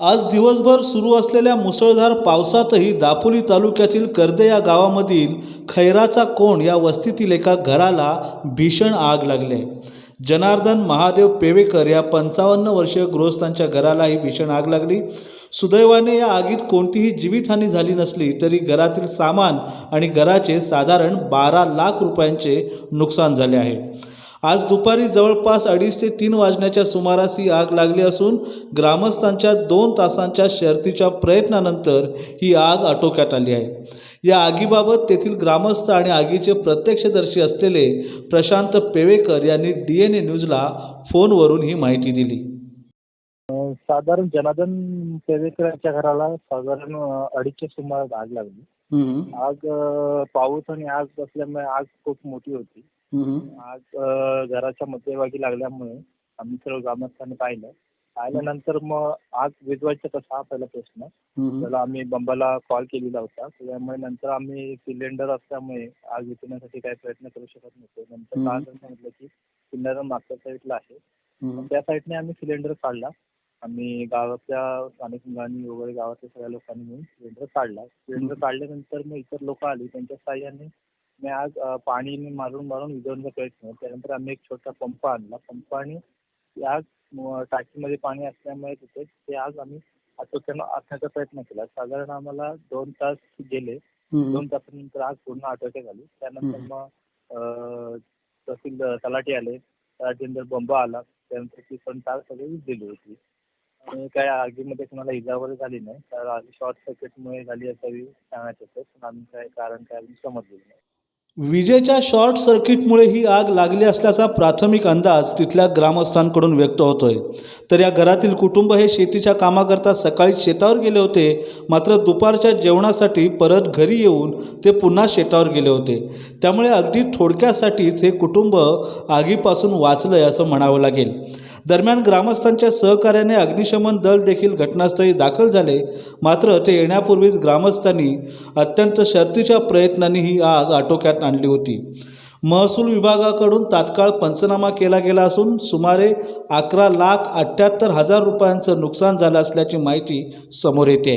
आज दिवसभर सुरू असलेल्या मुसळधार पावसातही दापोली तालुक्यातील कर्दे या गावामधील खैराचा कोण या वस्तीतील एका घराला भीषण आग लागले. जनार्दन महादेव पेवेकर या पंचावन्न वर्षीय गृहस्थांच्या घरालाही भीषण आग लागली. सुदैवाने या आगीत कोणतीही जीवितहानी झाली नसली तरी घरातील सामान आणि घराचे साधारण बारा लाख रुपयांचे नुकसान झाले आहे. आज दुपारी जवळपास अडीच ते तीन वाजण्याच्या सुमारास ही आग लागली असून ग्रामस्थांच्या दोन तासांच्या शर्तीच्या प्रयत्नानंतर ही आग आटोक्यात आली आहे. या आगीबाबत तेथील ग्रामस्थ आणि आगीचे प्रत्यक्षदर्शी असलेले प्रशांत पेवेकर यांनी डी एन ए न्यूजला फोनवरून ही माहिती दिली. साधारण जनार्दन पेवेकर यांच्या घराला साधारण अडीचच्या सुमारास आग लागली. आग पाऊस आणि आग असल्यामुळे आग खूप मोठी होती. आग घराच्या मध्यभागी लागल्यामुळे आम्ही सर्व ग्रामस्थांनी पाहिलं. पाहिल्यानंतर मग आग विझवायचं कसं हा पहिला प्रश्न. त्याला आम्ही बंबाला कॉल केलेला होता. त्यामुळे नंतर आम्ही सिलेंडर असल्यामुळे आग विझवण्यासाठी काही प्रयत्न करू शकत नव्हतो. नंतर सांगितलं की सिलेंडर मागच्या साईडला आहे. त्या साईडने आम्ही सिलेंडर काढला. आम्ही गावातल्या स्थानिक मुलांनी वगैरे गावातल्या सगळ्या लोकांनी मिळून सिलेंडर काढला. सिलेंडर काढल्यानंतर मग इतर लोक आली. त्यांच्या साह्याने मी आज अं, पाणी मारून मारून विझवण्याचा प्रयत्न केला. त्यानंतर आम्ही एक छोटा पंप आणला. पंपाने ती आग म, टाकीमध्ये पाणी असल्यामुळे तिथे ते आग आम्ही आटोक्यानं आटण्याचा प्रयत्न केला. साधारण आम्हाला दोन तास गेले. दोन तासानंतर आग पूर्ण आटोक्यात आली. त्यानंतर हम्म. मग अं, तहसील तलाठी आले. तलाठीनंतर बंब आला. त्यानंतर ती पण तार सगळी विझलेली होती. आणि काय आगीमध्ये कोणाला इजा वगैरे झाली नाही तर आगी शॉर्ट सर्किटमुळे झाली असावी सांगायचं होतं. पण आम्ही काय कारण काय अजून समजलेलं नाही. विजेच्या शॉर्ट सर्किटमुळे ही आग लागली असल्याचा प्राथमिक अंदाज तिथल्या ग्रामस्थांकडून व्यक्त होतोय. तर या घरातील कुटुंब हे शेतीच्या कामाकरता सकाळी शेतावर गेले होते. मात्र दुपारच्या जेवणासाठी परत घरी येऊन ते पुन्हा शेतावर गेले होते. त्यामुळे अगदी थोडक्यासाठीच हे कुटुंब आगीपासून वाचलंय असं म्हणावं लागेल. दरम्यान ग्रामस्थांच्या सहकार्याने अग्निशमन दल देखील घटनास्थळी दाखल झाले. मात्र ते येण्यापूर्वीच ग्रामस्थांनी अत्यंत शर्तीच्या प्रयत्नांनी ही आग आटोक्यात आणली होती. महसूल विभागाकडून तात्काळ पंचनामा केला गेला असून सुमारे अकरा लाख अठ्ठ्याहत्तर हजार रुपयांचं नुकसान झालं असल्याची माहिती समोर येते.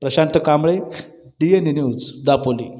Prashant Kamble D N news Dapoli.